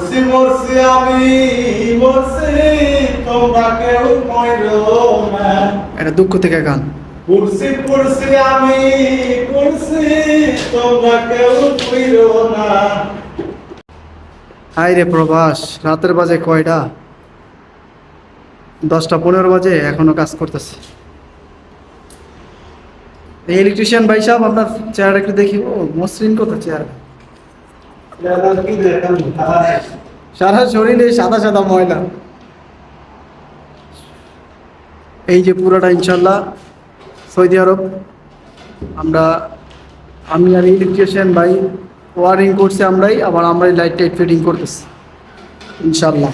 মরছি মরছি আমি মরছি তোমরা কেউ মরো না। এটা দুঃখ থেকে গান পুরসি আমি পুরসি তোমরা কেউ মরো না। হাই রে প্রবাস রাতের বাজে কয়টা? দশটা পনেরো বাজে এখনও কাজ করতেছে। এই ইলেকট্রিশিয়ান ভাই সাহেব আপনার চেয়ার একটু দেখি। ও মসৃণ কত চেয়ার সারা শরীরে সাদা সাদা ময়লা। এই যে পুরোটা ইনশাল্লাহ সৌদি আরব। আমরা, আমি আর ইলেকট্রিশিয়ান ভাই ওয়ারিং করছি আমরাই, আবার আমরাই লাইট টাইট ফিটিং করতেছি, ইনশাল্লাহ।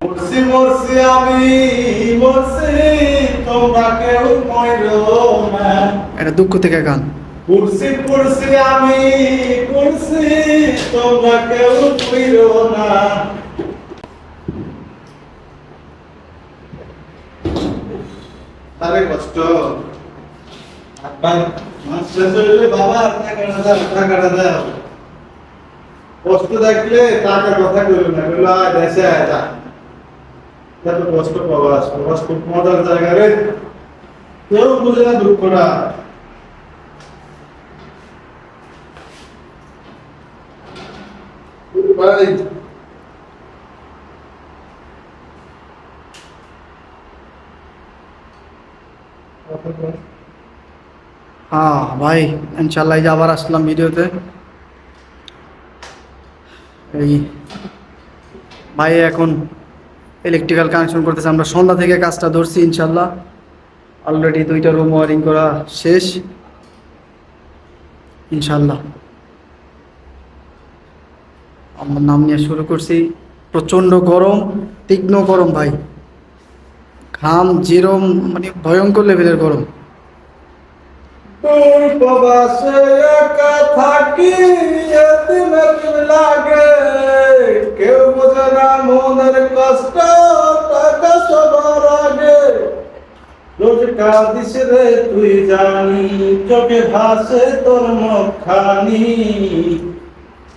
মরছি মরছি আমি, মরছি এটা দুঃখ থেকে গান। আমি তোমরা কেউ না। কষ্ট। আপনার মাস শেষ বাবা টাকাটা দাও টাকাটা দাও। কষ্ট দেখলে টাকা কথা কইলো না বলল আয় দেশে আয় যা। কষ্ট প্রবাস প্রবাস খুব মজার জায়গা রে। কেউ বুঝে না দুঃখটা। ভাই হ্যাঁ ভাই ইনশাল্লাহ যে আবার আসলাম ভিডিওতে। এই ভাই এখন ইলেকট্রিক্যাল কানেকশন করতেছে। আমরা সন্ধ্যা থেকে কাজটা ধরছি ইনশাল্লাহ অলরেডি দুইটা রুম ওয়ারিং করা শেষ। ইনশাল্লাহ আমার নাম নিয়ে শুরু করছি। প্রচণ্ড গরম, তীক্ষ্ণ গরম ভাই। ঘাম জিরম মানে ভয়ঙ্কর লেভেলের গরম। লাগে কেউ না মনের কষ্ট তুই জানি চোখে ভাসে তোর মুখখানি।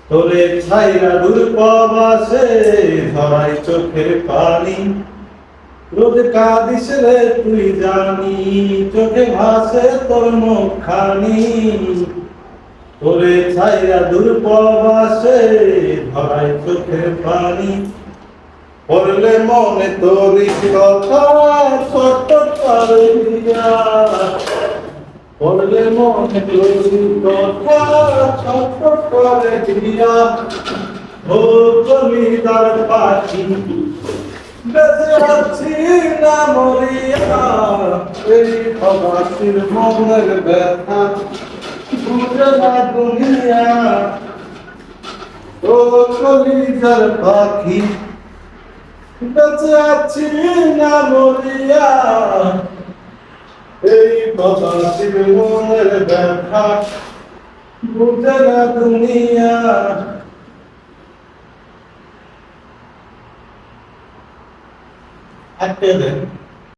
তোরে ছাইরা দূর প্রবাসে ধরাই চোখের পানি। রোজ কাঁদিস রে তুই জানি, চোখে ভাসে তোর মুখখানি। তোরে ছাইরা দূর প্রবাসে ধরাই চোখের পানি। পড়লে মনে তোরি কথা ছোট দিয়া পড়লে মনে কথা ছোট করে দিয়া ও জমিদার পাখি বেঁচে আছি না মরিয়া এই প্রবাসীর মনের ব্যথা বুঝে না দুনিয়া ও কলিজার পাখি বেঁচে আছি না মরিয়া এই প্রবাসীর মনের ব্যথা। বুঝে না দুনিয়া। একটা দেন।